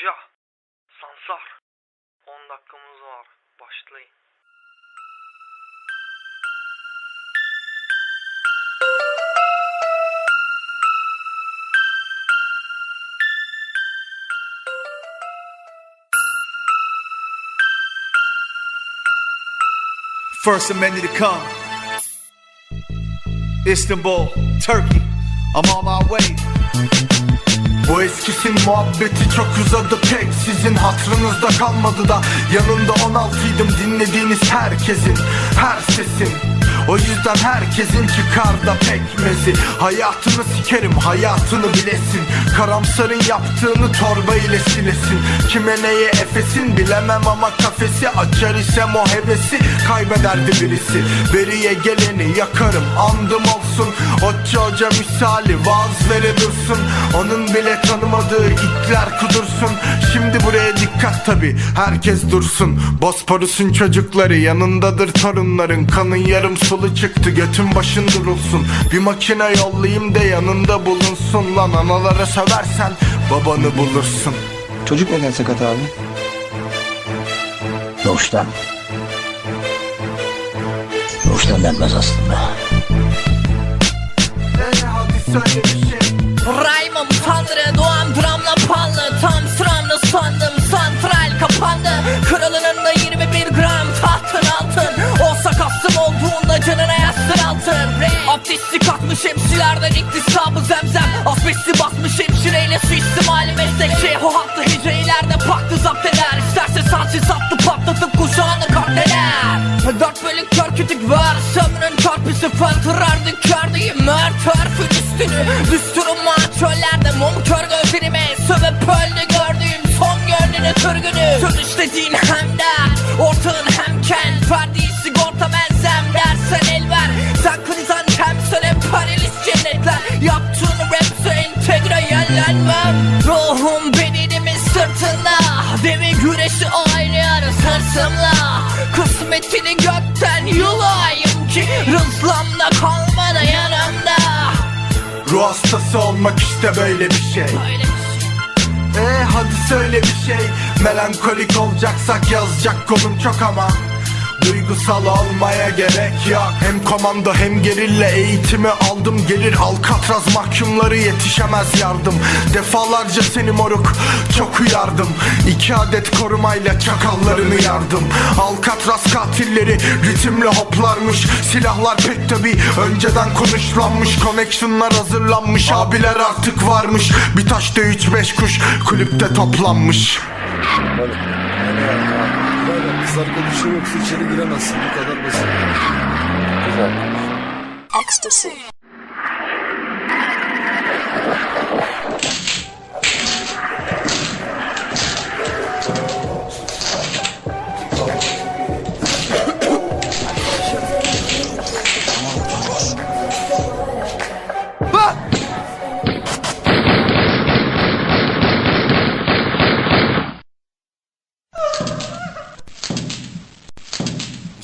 Hoca, Sansar. 10 dakikamız var. Başlayın. First Amendment to come. Istanbul, Turkey. I'm on my way. Bu eskisin muhabbeti çok uzadı pek Sizin hatrınızda kalmadı da. Yanında 16'ydım dinlediğiniz herkesin Her sesin o yüzden herkesin çıkar da pekmezi. Hayatını sikerim hayatını bilesin. Karamsarın yaptığını torba ile silesin. Kime neye efesin bilemem ama kafesi Açar isem o hevesi kaybederdi birisi. Beriye geleni yakarım andım olsun. Otçu hoca misali vaaz vere dursun. Onun bile tanımadığı itler kudursun. Şimdi buraya dikkat tabi herkes dursun. Bosporus'un çocukları yanındadır torunların. Kanın yarım sulu çıktı götün başın durulsun Bir makine yollayayım da yanında bulunsun Lan analara söversen babanı bulursun Çocuk neden sakat abi? Doğuştan. Doğuştan denmez aslında. Ee, hadi söyle bir şey Raymım Katmış hemşilerden iktisabı zemzem. Asbesti basmış hemşireyle suistimali meslekçi. O hattı hecreylerde paktı zapt eder İsterse sansiz sattı patlatıp kuşağını katleder Dört bölük kör kütük var Sömrün çarpısı fıltırardı kördeyim Mert örfün üstünü Düsturum çöllerde mum kör gözlerime. Sövüp öldü gördüğüm son gönlünü türgünü Söz işlediğin hem der Ortağın hem Demi güreşi oynuyoruz hırsımla Kısmetini gökten yulayım ki Rızlamda kalmadı yanımda. Ruh hastası olmak işte böyle bir şey. Öyle bir şey. Ee hadi söyle bir şey. Melankolik olacaksak yazacak kolum çok ama Duygusal olmaya gerek yok. Hem komando hem gerilla eğitimi aldım. Gelir Alcatraz mahkumları yetişemez yardım. Defalarca seni moruk çok uyardım. İki adet korumayla çakallarını yardım. Alcatraz katilleri ritimle hoplarmış. Silahlar pek tabi önceden konuşlanmış. Connectionlar hazırlanmış. Abiler artık varmış. Bir taşta 3-5 kuş kulüpte toplanmış. Yani böyle kız arkadaşın yoksa içeri giremezsin. Bu kadar basit. Ecstasy.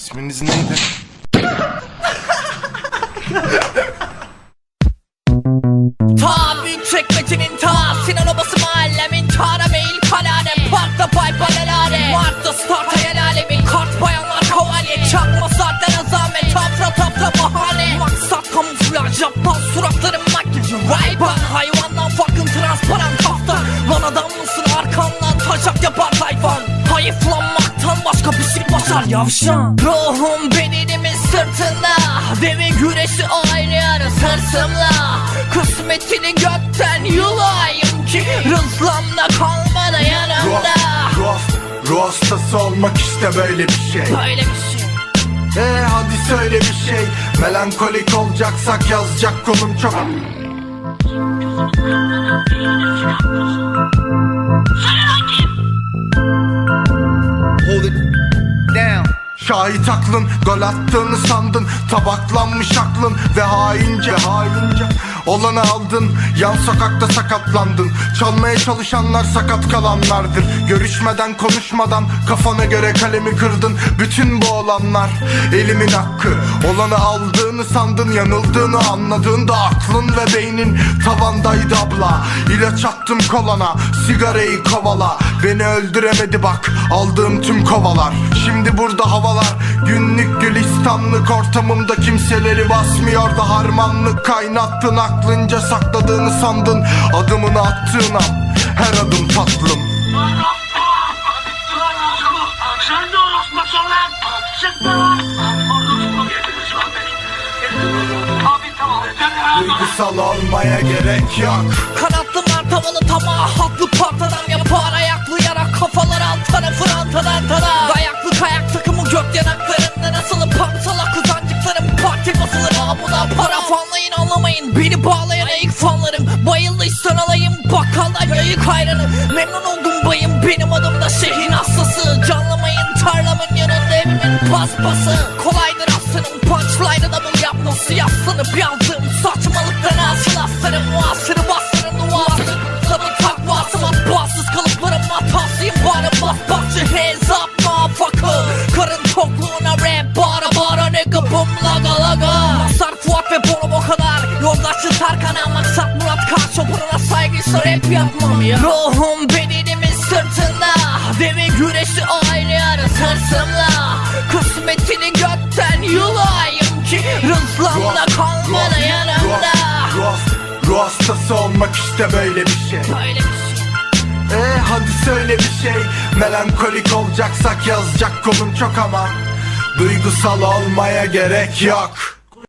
İsminiz neydi? Ta büyük çekmecenin ta Sinan obası mahallemin Tara mail kalade. Parkta pay balelade Mart'ta start hayal alemin Kart bayanlar kavalye Çakma saatler azamet. Tafra tafra bahane. Maksat kamuflaj Yapmaz. Suratlarım makyajı Ray-Ban hayvandan farkın transparan kaftan Lan adam mısın? Arkamdan taşak yapar tayfan. Hayıflanmaktan başka başar yavşan Ruhum bedenimin sırtında. Deve güreşi oynuyoruz hırsımla Kısmetini gökten yulayım ki Rızlamda kalmadı Ruh, yanımda. Ruh, ruh hastası olmak işte böyle bir şey. Böyle bir şey. Ee hadi söyle bir şey. Melankolik olacaksak yazacak kolum çok. Hold it. Şahit aklın gol attığını sandın. Tabaklanmış aklın ve haince haince Olanı aldın Yan sokakta sakatlandın. Çalmaya çalışanlar sakat kalanlardır. Görüşmeden konuşmadan Kafana göre kalemi kırdın. Bütün bu olanlar elimin hakkı. Olanı aldığını sandın Yanıldığını anladığında Aklın ve beynin tavandaydı abla. İlaç attım kolana Sigarayı kovala. Beni öldüremedi bak Aldığım tüm kovalar. Şimdi burada havalar Günlük gülistanlık ortamımda kimseleri basmıyor da harmanlık Kaynattın aklınca sakladığını sandın. Adımını attığın an her adım tatlım. Duygusal olmaya gerek yok. Kanatlılar tavalı tamah Haklı partadan yapar. Ayaklı yarak Kafalar alt tarafı rantadan Dayaklı kayak takımı gök yanaklarından asılı Pamsalak hayranı Memnun oldum bayım. Benim adım da şehrin hastası. Canlamayın tarlamın yanında evimin paspası. Kolaydır aslanım punchline'ı double yapması Yaslanıp yazdığım saçmalıktan asıl aslanım. Muasırı bastırın duası Tabi takvası matbaasız kalıplarım hatasıyım. Bana bas basçı yapmam ya. Ruhum bedenimin sırtında Deve güreşi oynuyoruz hırsımla Kısmetini götten yulayım ki Rızlamda kalmadı yanımda. Ruh, hastası olmak işte böyle bir şey. Böyle bir şey. Ee hadi söyle bir şey. Melankolik olacaksak yazacak kolum çok ama Duygusal olmaya gerek yok